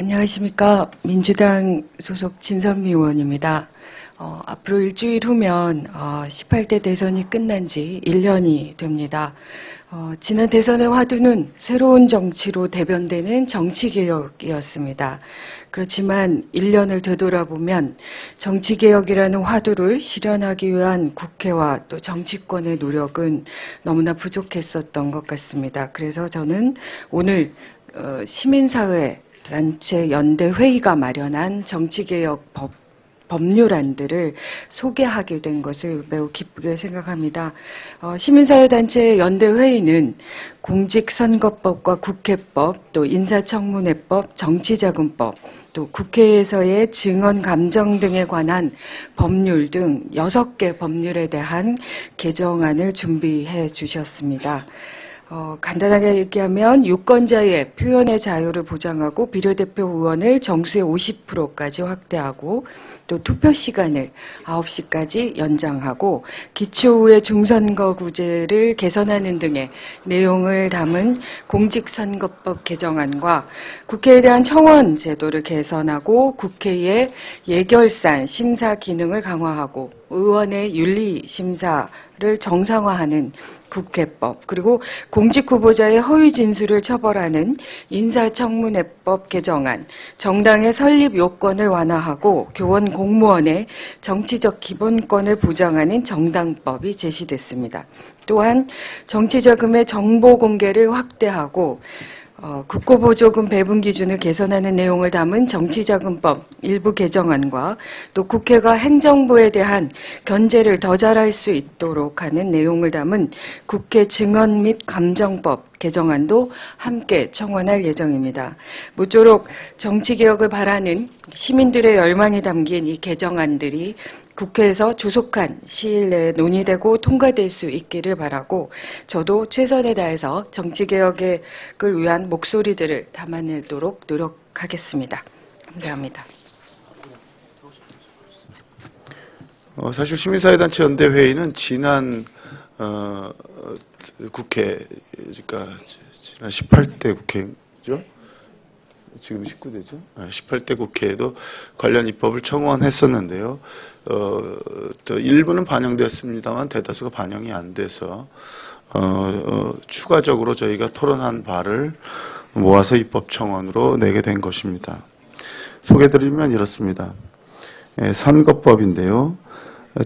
안녕하십니까. 민주당 소속 진선미 의원입니다. 어, 앞으로 일주일 후면 어, 18대 대선이 끝난 지 1년이 됩니다. 어, 지난 대선의 화두는 새로운 정치로 대변되는 정치개혁이었습니다. 그렇지만 1년을 되돌아보면 정치개혁이라는 화두를 실현하기 위한 국회와 또 정치권의 노력은 너무나 부족했었던 것 같습니다. 그래서 저는 오늘 어, 시민사회 단체 연대 회의가 마련한 정치개혁 법 법률안들을 소개하게 된 것을 매우 기쁘게 생각합니다. 어, 시민사회단체 연대회의는 공직선거법과 국회법, 또 인사청문회법, 정치자금법, 또 국회에서의 증언 감정 등에 관한 법률 등 6개 법률에 대한 개정안을 준비해 주셨습니다. 어, 간단하게 얘기하면 유권자의 표현의 자유를 보장하고 비례대표 의원을 정수의 50%까지 확대하고 또 투표 시간을 9시까지 연장하고 기초의 중선거구제를 개선하는 등의 내용을 담은 공직선거법 개정안과 국회에 대한 청원 제도를 개선하고 국회의 예결산 심사 기능을 강화하고 의원의 윤리 심사를 정상화하는 국회법 그리고 공직 후보자의 허위 진술을 처벌하는 인사청문회법 개정안, 정당의 설립 요건을 완화하고 교원 공무원의 정치적 기본권을 보장하는 정당법이 제시됐습니다. 또한 정치자금의 정보 공개를 확대하고 어, 국고보조금 배분 기준을 개선하는 내용을 담은 정치자금법 일부 개정안과 또 국회가 행정부에 대한 견제를 더 잘할 수 있도록 하는 내용을 담은 국회 증언 및 감정법 개정안도 함께 청원할 예정입니다. 모쪼록 정치개혁을 바라는 시민들의 열망이 담긴 이 개정안들이 국회에서 조속한 시일 내에 논의되고 통과될 수 있기를 바라고 저도 최선을 다해서 정치개혁을 위한 목소리들을 담아내도록 노력하겠습니다. 감사합니다. 어, 사실 시민사회단체 연대회의는 지난 어, 어, 국회, 그러니까 지난 18대 국회죠. 지금 19대죠. 18대 국회에도 관련 입법을 청원했었는데요. 어, 또 일부는 반영되었습니다만 대다수가 반영이 안 돼서 어, 어, 추가적으로 저희가 토론한 바를 모아서 입법 청원으로 내게 된 것입니다. 소개드리면 이렇습니다. 예, 선거법인데요.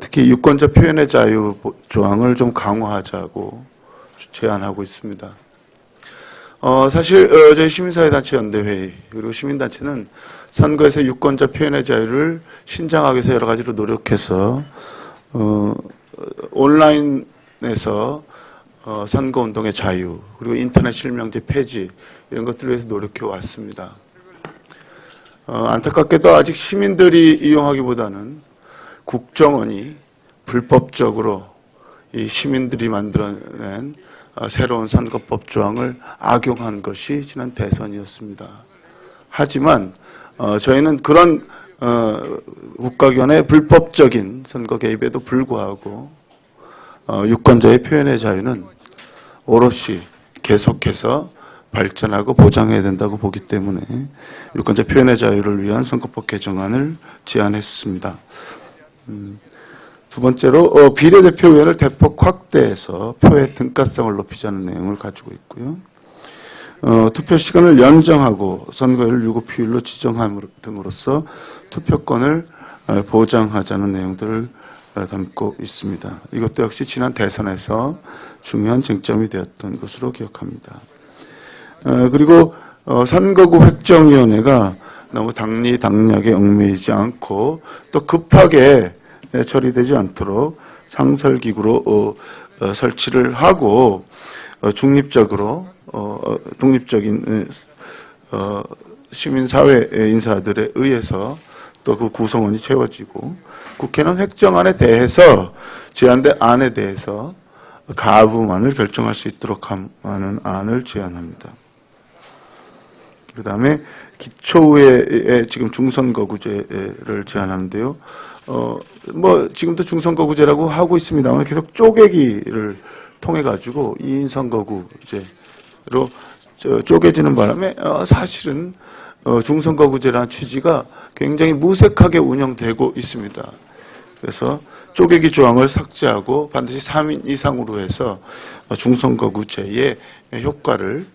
특히 유권자 표현의 자유 조항을 좀 강화하자고 제안하고 있습니다. 어, 사실 어, 저희 시민사회단체 연대회의 그리고 시민단체는 선거에서 유권자 표현의 자유를 신장하기 위해서 여러 가지로 노력해서 어, 온라인에서 어, 선거운동의 자유 그리고 인터넷 실명제 폐지 이런 것들을 위해서 노력해 왔습니다. 어, 안타깝게도 아직 시민들이 이용하기보다는 국정원이 불법적으로 이 시민들이 만들어낸 어, 새로운 선거법 조항을 악용한 것이 지난 대선이었습니다. 하지만 어, 저희는 그런 어, 국가기관의 불법적인 선거 개입에도 불구하고 어, 유권자의 표현의 자유는 오롯이 계속해서 발전하고 보장해야 된다고 보기 때문에 유권자 표현의 자유를 위한 선거법 개정안을 제안했습니다. 음, 두 번째로 어, 비례대표 의원을 대폭 확대해서 표의 등가성을 높이자는 내용을 가지고 있고요. 어, 투표 시간을 연장하고 선거일 유급휴일로 지정함 등으로써 투표권을 어, 보장하자는 내용들을 어, 담고 있습니다. 이것도 역시 지난 대선에서 중요한 쟁점이 되었던 것으로 기억합니다. 어, 그리고 어, 선거구 획정위원회가 너무 당리 당략에 얽매이지 않고 또 급하게 예, 처리되지 않도록 상설기구로 어, 어, 설치를 하고 어, 중립적으로 어, 어, 독립적인 어, 시민사회 인사들에 의해서 또 그 구성원이 채워지고 국회는 획정안에 대해서 제안된 안에 대해서 가부만을 결정할 수 있도록 하는 안을 제안합니다. 그 다음에 기초의 지금 중선거구제를 제안하는데요. 어, 뭐, 지금도 중선거구제라고 하고 있습니다만 계속 쪼개기를 통해 가지고 2인 선거구제로 쪼개지는 바람에 어, 사실은 어, 중선거구제라는 취지가 굉장히 무색하게 운영되고 있습니다. 그래서 쪼개기 조항을 삭제하고 반드시 3인 이상으로 해서 어, 중선거구제의 효과를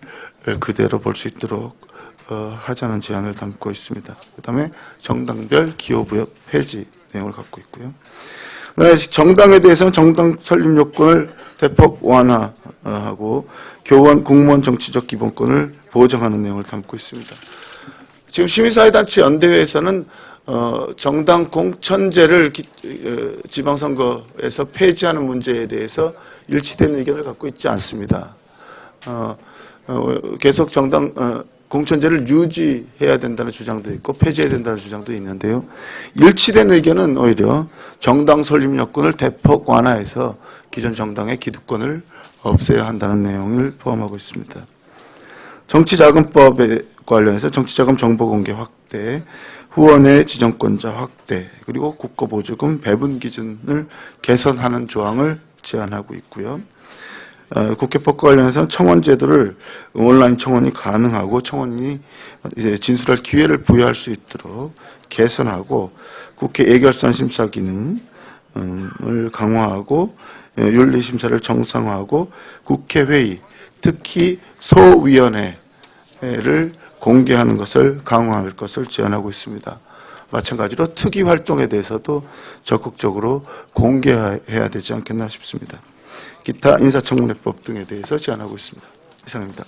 그대로 볼 수 있도록 어, 하자는 제안을 담고 있습니다. 그 다음에 정당별 기호부여 폐지 내용을 갖고 있고요. 네, 정당에 대해서는 정당 설립 요건을 대폭 완화하고 교원 공무원 정치적 기본권을 보장하는 내용을 담고 있습니다. 지금 시민사회단체 연대회에서는 어, 정당 공천제를 기- 어, 지방선거에서 폐지하는 문제에 대해서 일치된 의견을 갖고 있지 않습니다. 어, 어, 계속 정당 어, 공천제를 유지해야 된다는 주장도 있고 폐지해야 된다는 주장도 있는데요. 일치된 의견은 오히려 정당 설립 여건을 대폭 완화해서 기존 정당의 기득권을 없애야 한다는 내용을 포함하고 있습니다. 정치자금법에 관련해서 정치자금 정보 공개 확대, 후원의 지정권자 확대, 그리고 국고보조금 배분 기준을 개선하는 조항을 제안하고 있고요. 어, 국회법과 관련해서 청원 제도를 온라인 청원이 가능하고 청원이 진술할 기회를 부여할 수 있도록 개선하고 국회 예결선 심사 기능을 강화하고 예, 윤리 심사를 정상화하고 국회 회의 특히 소위원회를 공개하는 것을 강화할 것을 제안하고 있습니다. 마찬가지로 특위 활동에 대해서도 적극적으로 공개해야 되지 않겠나 싶습니다. 기타 인사청문회법 등에 대해서 제안하고 있습니다. 이상입니다.